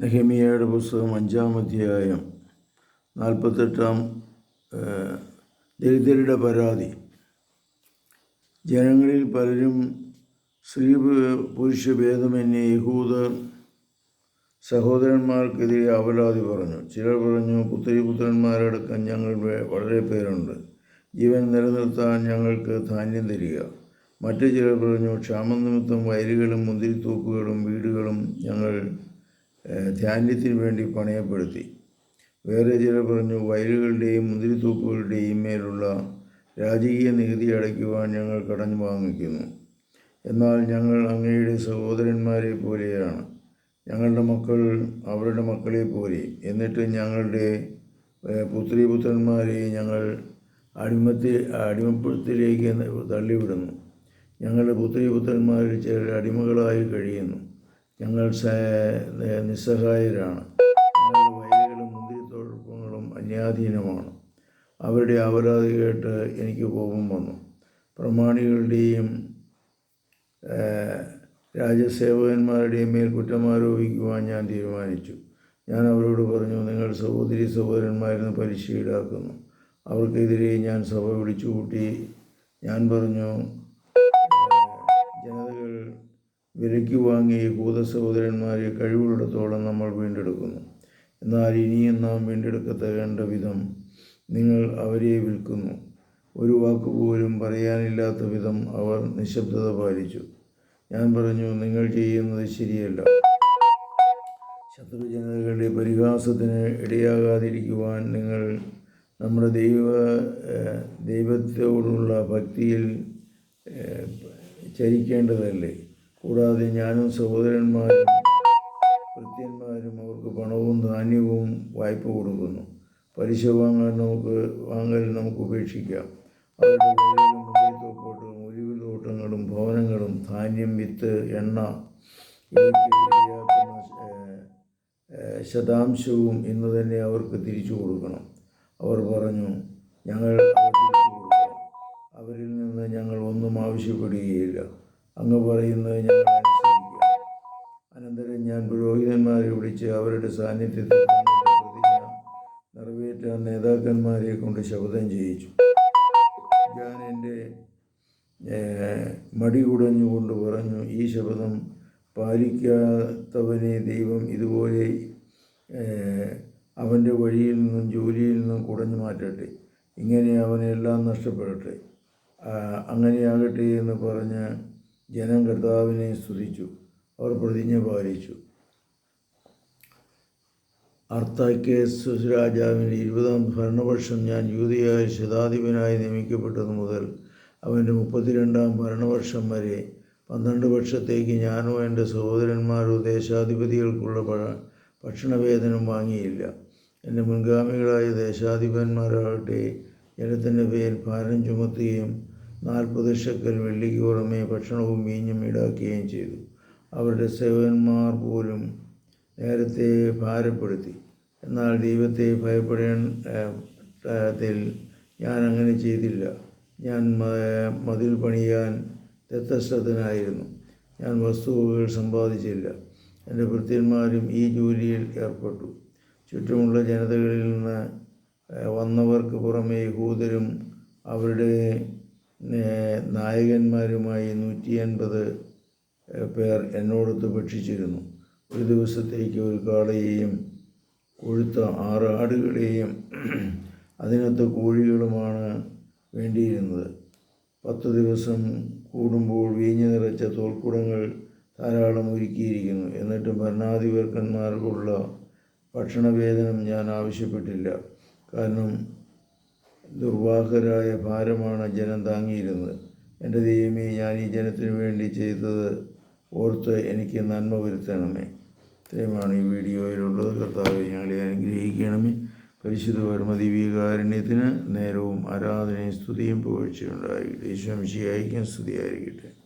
നെഹമിയയുടെ പുസ്തകം അഞ്ചാം അധ്യായം നാൽപ്പത്തെട്ടാം ദരിദ്രരുടെ പരാതി. ജനങ്ങളിൽ പലരും സ്ത്രീ പുരുഷ ഭേദമന്യേ യഹൂദർ സഹോദരന്മാർക്കെതിരെ അപരാധി പറഞ്ഞു. ചിലർ പറഞ്ഞു പുത്രി പുത്രന്മാരടക്കം ഞങ്ങൾ വളരെ പേരുണ്ട്. ജീവൻ നിലനിർത്താൻ ഞങ്ങൾക്ക് ധാന്യം തരിക. മറ്റു ചിലർ പറഞ്ഞു ക്ഷാമം നിമിത്തം വയലുകളും മുന്തിരിത്തോപ്പുകളും വീടുകളും ഞങ്ങൾ ഏഹ്, ധാന്യത്തിന് വേണ്ടി പണയപ്പെടുത്തി. വേറെ ചിലർ പറഞ്ഞു വയലുകളുടെയും മുന്തിരിത്തോപ്പുകളുടെയും മേലുള്ള രാജകീയ നികുതി അടയ്ക്കുവാൻ ഞങ്ങൾ കടഞ്ഞു വാങ്ങിക്കുന്നു. എന്നാൽ ഞങ്ങൾ അങ്ങയുടെ സഹോദരന്മാരെ പോലെയാണ്. ഞങ്ങളുടെ മക്കൾ അവരുടെ മക്കളെ പോലെ. എന്നിട്ട് ഞങ്ങളുടെ പുത്രി പുത്രീപുത്രന്മാരെ ഞങ്ങൾ അടിമത്തിൽ അടിമപ്പുറത്തിലേക്ക് തള്ളിവിടുന്നു. ഞങ്ങളുടെ പുത്രീപുത്രന്മാരിൽ ചിലർ അടിമകളായി കഴിയുന്നു. ഞങ്ങൾ നിസ്സഹായരാണ്. ഞങ്ങളുടെ വയലുകളും മുന്തിരിത്തോട്ടങ്ങളും അന്യാധീനമാണ്. അവരുടെ അപരാധി കേട്ട് എനിക്ക് കോപം വന്നു. പ്രമാണികളുടെയും രാജ്യസേവകന്മാരുടെയും മേൽ കുറ്റമാരോപിക്കുവാൻ ഞാൻ തീരുമാനിച്ചു. ഞാൻ അവരോട് പറഞ്ഞു നിങ്ങൾ സഹോദരി സഹോദരന്മാരെന്ന് പലിശ ഈടാക്കുന്നു അവർക്കെതിരെ ഞാൻ സഭ വിളിച്ചു കൂട്ടി ഞാൻ പറഞ്ഞു വിലയ്ക്ക് വാങ്ങിയ യഹൂദ സഹോദരന്മാരെ കഴിവുള്ളിടത്തോളം നമ്മൾ വീണ്ടെടുക്കുന്നു. എന്നാൽ ഇനിയും നാം വീണ്ടെടുക്കത്തകേണ്ട വിധം നിങ്ങൾ അവരെ വിൽക്കുന്നു. ഒരു വാക്കുപോലും പറയാനില്ലാത്ത വിധം അവർ നിശബ്ദത പാലിച്ചു. ഞാൻ പറഞ്ഞു നിങ്ങൾ ചെയ്യുന്നത് ശരിയല്ല. ശത്രുജനതകളുടെ പരിഹാസത്തിന് ഇടയാകാതിരിക്കുവാൻ നിങ്ങൾ നമ്മുടെ ദൈവ ദൈവത്തോടുള്ള ഭക്തിയിൽ ചരിക്കേണ്ടതല്ലേ? കൂടാതെ ഞാനും സഹോദരന്മാരും ഭൃത്യന്മാരും അവർക്ക് പണവും ധാന്യവും വായ്പ കൊടുക്കുന്നു. പലിശ വാങ്ങാൻ നമുക്ക് വാങ്ങൽ നമുക്ക് ഉപേക്ഷിക്കാം. അവരുടെ ഒലിവ് തോട്ടങ്ങളും ഭവനങ്ങളും ധാന്യം വിത്ത് എണ്ണ ശതാംശവും ഇന്ന് തന്നെ അവർക്ക് തിരിച്ചു കൊടുക്കണം. അവർ പറഞ്ഞു ഞങ്ങൾ അവ അവരിൽ നിന്ന് ഞങ്ങൾ ഒന്നും ആവശ്യപ്പെടുകയില്ല. അങ്ങ് പറയുന്നത് ഞങ്ങൾ അനന്തരം ഞാൻ പുരോഹിതന്മാരെ വിളിച്ച് അവരുടെ സാന്നിധ്യത്തിൽ പ്രതിജ്ഞ നിറവേറ്റാൻ നേതാക്കന്മാരെ കൊണ്ട് ശബ്ദം ചെയ്യിച്ചു. ഞാൻ എന്റെ മടി കുടഞ്ഞുകൊണ്ട് പറഞ്ഞു ഈ ശബ്ദം പാലിക്കാത്തവനെ ദൈവം ഇതുപോലെ അവന്റെ വഴിയിൽ നിന്നും ജോലിയിൽ നിന്നും കുടഞ്ഞു മാറ്റട്ടെ. ഇങ്ങനെ അവനെല്ലാം നഷ്ടപ്പെടട്ടെ. അങ്ങനെയാകട്ടെ എന്ന് പറഞ്ഞ് ജനം കർത്താവിനെ സ്തുതിച്ചു. അവർ പ്രതിജ്ഞ പാലിച്ചു. അർത്താക്കേസ് രാജാവിന്റെ ഇരുപതാം ഭരണവർഷം ഞാൻ യൂതിയായ ശതാധിപനായി നിയമിക്കപ്പെട്ടതു മുതൽ അവന്റെ മുപ്പത്തിരണ്ടാം ഭരണവർഷം വരെ പന്ത്രണ്ട് വർഷത്തേക്ക് ഞാനോ എന്റെ സഹോദരന്മാരോ ദേശാധിപതികൾക്കുള്ള പഴ ഭക്ഷണവേതനം വാങ്ങിയില്ല. എന്റെ മുൻഗാമികളായ ദേശാധിപന്മാരാകട്ടെ ജനത്തിന്റെ പേരിൽ ഭാരം ചുമത്തുകയും നാൽപ്പത് ഷക്കൽ വെള്ളിക്ക് പുറമെ ഭക്ഷണവും വീഞ്ഞും ഈടാക്കുകയും ചെയ്തു. അവരുടെ സേവന്മാർ പോലും നേരത്തെ ഭാരപ്പെടുത്തി. എന്നാൽ ദൈവത്തെ ഭയപ്പെടേണ്ടതിൽ ഞാൻ അങ്ങനെ ചെയ്തില്ല. ഞാൻ മതിൽ പണിയാൻ രക്തശ്രദ്ധനായിരുന്നു. ഞാൻ വസ്തുവകൾ സമ്പാദിച്ചില്ല. എന്റെ ഭൃത്യന്മാരും ഈ ജോലിയിൽ ഏർപ്പെട്ടു. ചുറ്റുമുള്ള ജനതകളിൽ നിന്ന് വന്നവർക്ക് പുറമെ യഹൂദരും അവരുടെ നായകന്മാരുമായി നൂറ്റി അൻപത് പേർ എന്നോടൊത്ത് ഭക്ഷിച്ചിരുന്നു. ഒരു ദിവസത്തേക്ക് ഒരു കാളയെയും കൊഴുത്ത ആറ് ആടുകളെയും അതിനകത്ത് കോഴികളുമാണ് വേണ്ടിയിരുന്നത്. പത്ത് ദിവസം കൂടുമ്പോൾ വീഞ്ഞു നിറച്ച തോൽക്കുടങ്ങൾ ധാരാളം ഒരുക്കിയിരിക്കുന്നു. എന്നിട്ടും ഭരണാധിപർക്കന്മാർക്കുള്ള ഭക്ഷണവേതനം ഞാൻ ആവശ്യപ്പെട്ടില്ല. കാരണം ദുർവാഹരായ ഭാരമാണ് ജനം താങ്ങിയിരുന്നത്. എന്റെ ദൈവമേ ഞാൻ ഈ ജനത്തിനു വേണ്ടി ചെയ്തത് ഓർത്ത് എനിക്ക് നന്മ വരുത്തണമേ. ഇത്രയുമാണ് ഈ വീഡിയോയിലുള്ളത്. കർത്താവ് ഞങ്ങളെ അനുഗ്രഹിക്കണമേ. പരിശുദ്ധ പരമദിവ്യകാരുണ്യത്തിന് നേരവും ആരാധനയും സ്തുതിയും പുകഴ്ചയുണ്ടായിരിക്കട്ടെ ഈശ്വംശിയായിരിക്കും സ്തുതിയായിരിക്കട്ടെ.